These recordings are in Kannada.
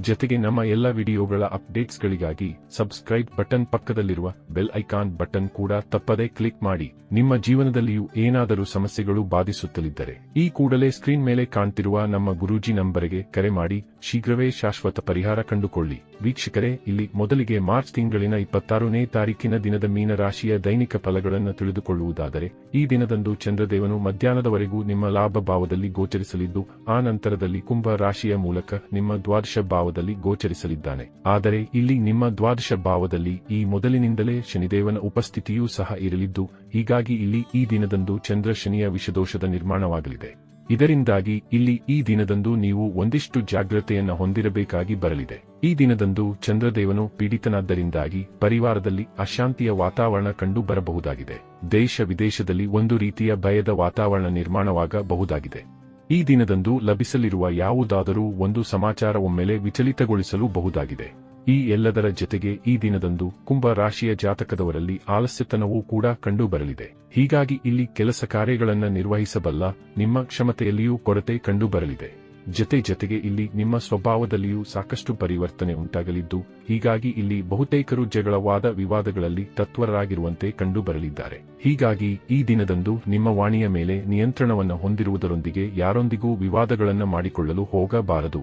ಜೊತೆಗೆ ನಮ್ಮ ಎಲ್ಲ ವಿಡಿಯೋಗಳ ಅಪ್ಡೇಟ್ಸ್ಗಳಿಗಾಗಿ ಸಬ್ಸ್ಕ್ರೈಬ್ ಬಟನ್ ಪಕ್ಕದಲ್ಲಿರುವ ಬೆಲ್ ಐಕಾನ್ ಬಟನ್ ಕೂಡ ತಪ್ಪದೇ ಕ್ಲಿಕ್ ಮಾಡಿ. ನಿಮ್ಮ ಜೀವನದಲ್ಲಿಯೂ ಏನಾದರೂ ಸಮಸ್ಯೆಗಳು ಬಾಧಿಸುತ್ತಲಿದ್ದರೆ ಈ ಕೂಡಲೇ ಸ್ಕ್ರೀನ್ ಮೇಲೆ ಕಾಣ್ತಿರುವ ನಮ್ಮ ಗುರೂಜಿ ನಂಬರಿಗೆ ಕರೆ ಮಾಡಿ. ಶೀಘ್ರವೇ ಶಾಶ್ವತ ಪರಿಹಾರ ಕಂಡುಕೊಳ್ಳಿ. ವೀಕ್ಷಕರೇ, ಇಲ್ಲಿ ಮೊದಲಿಗೆ ಮಾರ್ಚ್ ತಿಂಗಳಿನ ಇಪ್ಪತ್ತಾರನೇ ತಾರೀಕಿನ ದಿನದ ಮೀನರಾಶಿಯ ದೈನಿಕ ಫಲಗಳನ್ನು ತಿಳಿದುಕೊಳ್ಳುವುದಾದರೆ, ಈ ದಿನದಂದು ಚಂದ್ರದೇವನು ಮಧ್ಯಾಹ್ನದವರೆಗೂ ನಿಮ್ಮ ಲಾಭ ಭಾವದಲ್ಲಿ ಗೋಚರಿಸಲಿದ್ದು, ಆ ನಂತರದಲ್ಲಿ ಕುಂಭ ರಾಶಿಯ ಮೂಲಕ ನಿಮ್ಮ ದ್ವಾದಶ ಭಾವದಲ್ಲಿ ಗೋಚರಿಸಲಿದ್ದಾನೆ. ಆದರೆ ಇಲ್ಲಿ ನಿಮ್ಮ ದ್ವಾದಶ ಭಾವದಲ್ಲಿ ಈ ಮೊದಲಿನಿಂದಲೇ ಶನಿದೇವನ ಉಪಸ್ಥಿತಿಯೂ ಸಹ ಇರಲಿದ್ದು, ಹೀಗಾಗಿ ಇಲ್ಲಿ ಈ ದಿನದಂದು ಚಂದ್ರ ಶನಿಯ ವಿಷದೋಷದ ನಿರ್ಮಾಣವಾಗಲಿದೆ. ಇದರಿಂದಾಗಿ ಇಲ್ಲಿ ಈ ದಿನದಂದು ನೀವು ಒಂದಿಷ್ಟು ಜಾಗ್ರತೆಯನ್ನು ಹೊಂದಿರಬೇಕಾಗಿ ಬರಲಿದೆ. ಈ ದಿನದಂದು ಚಂದ್ರದೇವನು ಪೀಡಿತನಾದ್ದರಿಂದಾಗಿ ಪರಿವಾರದಲ್ಲಿ ಅಶಾಂತಿಯ ವಾತಾವರಣ ಕಂಡು ಬರಬಹುದಾಗಿದೆ. ದೇಶ ವಿದೇಶದಲ್ಲಿ ಒಂದು ರೀತಿಯ ಭಯದ ವಾತಾವರಣ ನಿರ್ಮಾಣವಾಗಬಹುದಾಗಿದೆ. ಈ ದಿನದಂದು ಲಭಿಸಲಿರುವ ಯಾವುದಾದರೂ ಒಂದು ಸಮಾಚಾರ ಒಮ್ಮೆಲೆ ವಿಚಲಿತಗೊಳಿಸಲು ಬಹುದಾಗಿದೆ ಈ ಎಲ್ಲದರ ಜತೆಗೆ ಈ ದಿನದಂದು ಕುಂಭ ರಾಶಿಯ ಜಾತಕದವರಲ್ಲಿ ಆಲಸ್ಯತನವೂ ಕೂಡ ಕಂಡುಬರಲಿದೆ. ಹೀಗಾಗಿ ಇಲ್ಲಿ ಕೆಲಸ ಕಾರ್ಯಗಳನ್ನು ನಿರ್ವಹಿಸಬಲ್ಲ ನಿಮ್ಮ ಕ್ಷಮತೆಯಲ್ಲಿಯೂ ಕೊರತೆ ಕಂಡುಬರಲಿದೆ. ಜತೆ ಜತೆಗೆ ಇಲ್ಲಿ ನಿಮ್ಮ ಸ್ವಭಾವದಲ್ಲಿಯೂ ಸಾಕಷ್ಟು ಪರಿವರ್ತನೆ ಉಂಟಾಗಲಿದ್ದು, ಹೀಗಾಗಿ ಇಲ್ಲಿ ಬಹುತೇಕರು ಜಗಳವಾದ ವಿವಾದಗಳಲ್ಲಿ ತತ್ವರರಾಗಿರುವಂತೆ ಕಂಡುಬರಲಿದ್ದಾರೆ. ಹೀಗಾಗಿ ಈ ದಿನದಂದು ನಿಮ್ಮ ವಾಣಿಯ ಮೇಲೆ ನಿಯಂತ್ರಣವನ್ನು ಹೊಂದಿರುವುದರೊಂದಿಗೆ ಯಾರೊಂದಿಗೂ ವಿವಾದಗಳನ್ನು ಮಾಡಿಕೊಳ್ಳಲು ಹೋಗಬಾರದು.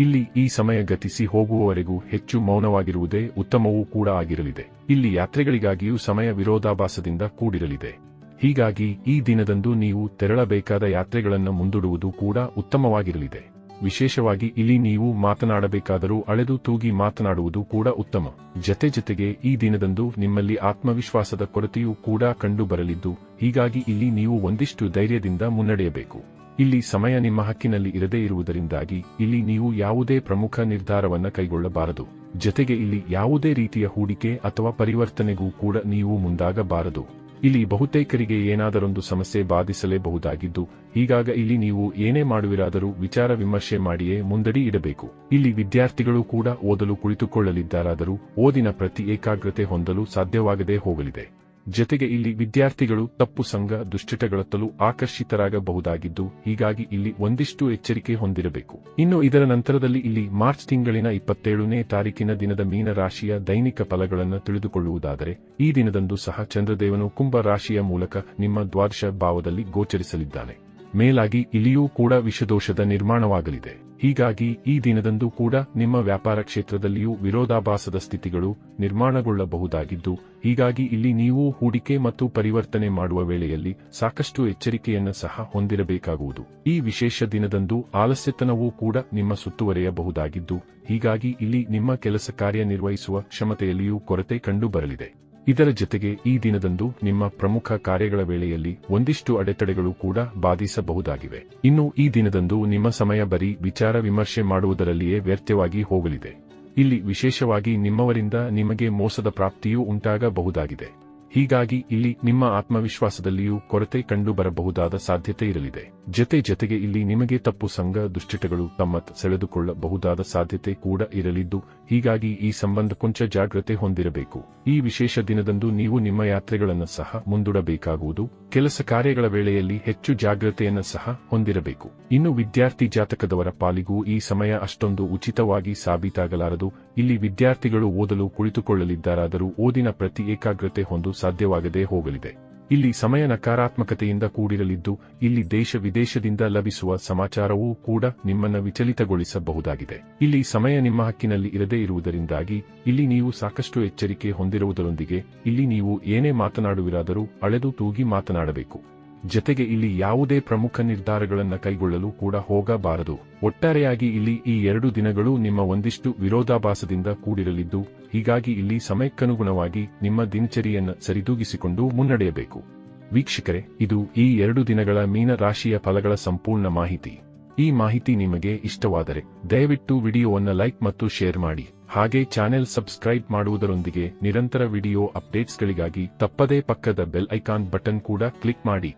ಇಲ್ಲಿ ಈ ಸಮಯ ಗತಿಸಿ ಹೋಗುವವರೆಗೂ ಹೆಚ್ಚು ಮೌನವಾಗಿರುವುದೇ ಉತ್ತಮವೂ ಕೂಡ ಆಗಿರಲಿದೆ. ಇಲ್ಲಿ ಯಾತ್ರೆಗಳಿಗಾಗಿಯೂ ಸಮಯ ವಿರೋಧಾಭಾಸದಿಂದ ಕೂಡಿರಲಿದೆ. ಹೀಗಾಗಿ ಈ ದಿನದಂದು ನೀವು ತೆರಳಬೇಕಾದ ಯಾತ್ರೆಗಳನ್ನು ಮುಂದೂಡುವುದು ಕೂಡ ಉತ್ತಮವಾಗಿರಲಿದೆ. ವಿಶೇಷವಾಗಿ ಇಲ್ಲಿ ನೀವು ಮಾತನಾಡಬೇಕಾದರೂ ಅಳೆದು ತೂಗಿ ಮಾತನಾಡುವುದು ಕೂಡ ಉತ್ತಮ. ಜತೆ ಜತೆಗೆ ಈ ದಿನದಂದು ನಿಮ್ಮಲ್ಲಿ ಆತ್ಮವಿಶ್ವಾಸದ ಕೊರತೆಯೂ ಕೂಡ ಕಂಡುಬರಲಿದ್ದು, ಹೀಗಾಗಿ ಇಲ್ಲಿ ನೀವು ಒಂದಿಷ್ಟು ಧೈರ್ಯದಿಂದ ಮುನ್ನಡೆಯಬೇಕು. ಇಲ್ಲಿ ಸಮಯ ನಿಮ್ಮ ಹಕ್ಕಿನಲ್ಲಿ ಇರದೇ ಇರುವುದರಿಂದಾಗಿ ಇಲ್ಲಿ ನೀವು ಯಾವುದೇ ಪ್ರಮುಖ ನಿರ್ಧಾರವನ್ನ ಕೈಗೊಳ್ಳಬಾರದು. ಜತೆಗೆ ಇಲ್ಲಿ ಯಾವುದೇ ರೀತಿಯ ಹೂಡಿಕೆ ಅಥವಾ ಪರಿವರ್ತನೆಗೂ ಕೂಡ ನೀವು ಮುಂದಾಗಬಾರದು. ಇಲ್ಲಿ ಬಹುತೇಕರಿಗೆ ಏನಾದರೊಂದು ಸಮಸ್ಯೆ ಬಾಧಿಸಲೇಬಹುದಾಗಿದ್ದು, ಹೀಗಾಗ ಇಲ್ಲಿ ನೀವು ಏನೇ ಮಾಡುವಿರಾದರೂ ವಿಚಾರ ವಿಮರ್ಶೆ ಮಾಡಿಯೇ ಮುಂದಡಿ ಇಡಬೇಕು. ಇಲ್ಲಿ ವಿದ್ಯಾರ್ಥಿಗಳು ಕೂಡ ಓದಲು ಕುಳಿತುಕೊಳ್ಳಲಿದ್ದಾರಾದರೂ ಓದಿನ ಪ್ರತಿ ಏಕಾಗ್ರತೆ ಹೊಂದಲು ಸಾಧ್ಯವಾಗದೇ ಹೋಗಲಿದೆ. ಜತೆಗೆ ಇಲ್ಲಿ ವಿದ್ಯಾರ್ಥಿಗಳು ತಪ್ಪು ಸಂಘ ದುಶ್ಚಟಗಳತ್ತಲೂ ಆಕರ್ಷಿತರಾಗಬಹುದಾಗಿದ್ದು, ಹೀಗಾಗಿ ಇಲ್ಲಿ ಒಂದಿಷ್ಟು ಎಚ್ಚರಿಕೆ ಹೊಂದಿರಬೇಕು. ಇನ್ನು ಇದರ ನಂತರದಲ್ಲಿ ಇಲ್ಲಿ ಮಾರ್ಚ್ ತಿಂಗಳಿನ ಇಪ್ಪತ್ತೇಳನೇ ತಾರೀಕಿನ ದಿನದ ಮೀನ ರಾಶಿಯ ದೈನಿಕ ಫಲಗಳನ್ನು ತಿಳಿದುಕೊಳ್ಳುವುದಾದರೆ, ಈ ದಿನದಂದು ಸಹ ಚಂದ್ರದೇವನು ಕುಂಭ ರಾಶಿಯ ಮೂಲಕ ನಿಮ್ಮ ದ್ವಾದಶ ಭಾವದಲ್ಲಿ ಗೋಚರಿಸಲಿದ್ದಾನೆ. ಮೇಲಾಗಿ ಇಲ್ಲಿಯೂ ಕೂಡ ವಿಷದೋಷದ ನಿರ್ಮಾಣವಾಗಲಿದೆ. ಹೀಗಾಗಿ ಈ ದಿನದಂದು ಕೂಡ ನಿಮ್ಮ ವ್ಯಾಪಾರ ಕ್ಷೇತ್ರದಲ್ಲಿಯೂ ವಿರೋಧಾಭಾಸದ ಸ್ಥಿತಿಗಳು ನಿರ್ಮಾಣಗೊಳ್ಳಬಹುದಾಗಿದ್ದು, ಹೀಗಾಗಿ ಇಲ್ಲಿ ನೀವು ಹೂಡಿಕೆ ಮತ್ತು ಪರಿವರ್ತನೆ ಮಾಡುವ ವೇಳೆಯಲ್ಲಿ ಸಾಕಷ್ಟು ಎಚ್ಚರಿಕೆಯನ್ನು ಸಹ ಹೊಂದಿರಬೇಕಾಗುವುದು. ಈ ವಿಶೇಷ ದಿನದಂದು ಆಲಸ್ಯತನವೂ ಕೂಡ ನಿಮ್ಮ ಸುತ್ತುವರೆಯಬಹುದಾಗಿದ್ದು, ಹೀಗಾಗಿ ಇಲ್ಲಿ ನಿಮ್ಮ ಕೆಲಸ ಕಾರ್ಯನಿರ್ವಹಿಸುವ ಕ್ಷಮತೆಯಲ್ಲಿಯೂ ಕೊರತೆ ಕಂಡುಬರಲಿದೆ. ಇದರ ಜೊತೆಗೆ ಈ ದಿನದಂದು ನಿಮ್ಮ ಪ್ರಮುಖ ಕಾರ್ಯಗಳ ವೇಳೆಯಲ್ಲಿ ಒಂದಿಷ್ಟು ಅಡೆತಡೆಗಳು ಕೂಡ ಬಾಧಿಸಬಹುದಾಗಿವೆ. ಇನ್ನು ಈ ದಿನದಂದು ನಿಮ್ಮ ಸಮಯ ಬರೀ ವಿಚಾರ ವಿಮರ್ಶೆ ಮಾಡುವುದರಲ್ಲಿಯೇ ವ್ಯರ್ಥವಾಗಿ ಹೋಗಲಿದೆ. ಇಲ್ಲಿ ವಿಶೇಷವಾಗಿ ನಿಮ್ಮವರಿಂದ ನಿಮಗೆ ಮೋಸದ ಪ್ರಾಪ್ತಿಯೂ ಉಂಟಾಗಬಹುದಾಗಿದೆ. ಹೀಗಾಗಿ ಇಲ್ಲಿ ನಿಮ್ಮ ಆತ್ಮವಿಶ್ವಾಸದಲ್ಲಿಯೂ ಕೊರತೆ ಕಂಡು ಬರಬಹುದಾದ ಸಾಧ್ಯತೆ ಇರಲಿದೆ. ಜತೆ ಜತೆಗೆ ಇಲ್ಲಿ ನಿಮಗೆ ತಪ್ಪು ಸಂಘ ದುಶ್ಚಟಗಳು ತಮ್ಮ ಸೆಳೆದುಕೊಳ್ಳಬಹುದಾದ ಸಾಧ್ಯತೆ ಕೂಡ ಇರಲಿದ್ದು, ಹೀಗಾಗಿ ಈ ಸಂಬಂಧ ಕೊಂಚ ಜಾಗ್ರತೆ ಹೊಂದಿರಬೇಕು. ಈ ವಿಶೇಷ ದಿನದಂದು ನೀವು ನಿಮ್ಮ ಯಾತ್ರೆಗಳನ್ನು ಸಹ ಮುಂದೂಡಬೇಕಾಗುವುದು, ಕೆಲಸ ಕಾರ್ಯಗಳ ವೇಳೆಯಲ್ಲಿ ಹೆಚ್ಚು ಜಾಗ್ರತೆಯನ್ನು ಸಹ ಹೊಂದಿರಬೇಕು. ಇನ್ನು ವಿದ್ಯಾರ್ಥಿ ಜಾತಕದವರ ಪಾಲಿಗೂ ಈ ಸಮಯ ಅಷ್ಟೊಂದು ಉಚಿತವಾಗಿ ಸಾಬೀತಾಗಲಾರದು. ಇಲ್ಲಿ ವಿದ್ಯಾರ್ಥಿಗಳು ಓದಲು ಕುಳಿತುಕೊಳ್ಳಲಿದ್ದಾರಾದರೂ ಓದಿನ ಪ್ರತಿ ಏಕಾಗ್ರತೆ ಹೊಂದು ಸಾಧ್ಯವಾಗದೇ ಹೋಗಲಿದೆ. ಇಲ್ಲಿ ಸಮಯ ನಕಾರಾತ್ಮಕತೆಯಿಂದ ಕೂಡಿರಲಿದ್ದು, ಇಲ್ಲಿ ದೇಶ ವಿದೇಶದಿಂದ ಲಭಿಸುವ ಸಮಾಚಾರವೂ ಕೂಡ ನಿಮ್ಮನ್ನು ವಿಚಲಿತಗೊಳಿಸಬಹುದಾಗಿದೆ. ಇಲ್ಲಿ ಸಮಯ ನಿಮ್ಮ ಹಕ್ಕಿನಲ್ಲಿ ಇರದೇ ಇರುವುದರಿಂದಾಗಿ, ಇಲ್ಲಿ ನೀವು ಸಾಕಷ್ಟು ಎಚ್ಚರಿಕೆ ಹೊಂದಿರುವುದರೊಂದಿಗೆ, ಇಲ್ಲಿ ನೀವು ಏನೇ ಮಾತನಾಡುವಿರಾದರೂ ಅಳೆದು ತೂಗಿ ಮಾತನಾಡಬೇಕು. ಜತೆಗೆ ಇಲ್ಲಿ ಯಾವುದೇ ಪ್ರಮುಖ ನಿರ್ಧಾರಗಳನ್ನು ಕೈಗೊಳ್ಳಲು ಕೂಡ ಹೋಗಬಾರದು. ಒಟ್ಟಾರೆಯಾಗಿ ಇಲ್ಲಿ ಈ ಎರಡು ದಿನಗಳು ನಿಮ್ಮ ಒಂದಿಷ್ಟು ವಿರೋಧಾಭಾಸದಿಂದ ಕೂಡಿರಲಿದ್ದು, ಹೀಗಾಗಿ ಇಲ್ಲಿ ಸಮಯಕ್ಕನುಗುಣವಾಗಿ ನಿಮ್ಮ ದಿನಚರಿಯನ್ನು ಸರಿದೂಗಿಸಿಕೊಂಡು ಮುನ್ನಡೆಯಬೇಕು. ವೀಕ್ಷಕರೇ, ಇದು ಈ ಎರಡು ದಿನಗಳ ಮೀನ ರಾಶಿಯ ಫಲಗಳ ಸಂಪೂರ್ಣ ಮಾಹಿತಿ. ಈ ಮಾಹಿತಿ ನಿಮಗೆ ಇಷ್ಟವಾದರೆ ದಯವಿಟ್ಟು ವಿಡಿಯೋವನ್ನು ಲೈಕ್ ಮತ್ತು ಶೇರ್ ಮಾಡಿ. ಹಾಗೆ ಚಾನೆಲ್ ಸಬ್ಸ್ಕ್ರೈಬ್ ಮಾಡುವುದರೊಂದಿಗೆ ನಿರಂತರ ವಿಡಿಯೋ ಅಪ್ಡೇಟ್ಸ್ಗಳಿಗಾಗಿ ತಪ್ಪದೇ ಪಕ್ಕದ ಬೆಲ್ ಐಕಾನ್ ಬಟನ್ ಕೂಡ ಕ್ಲಿಕ್ ಮಾಡಿ.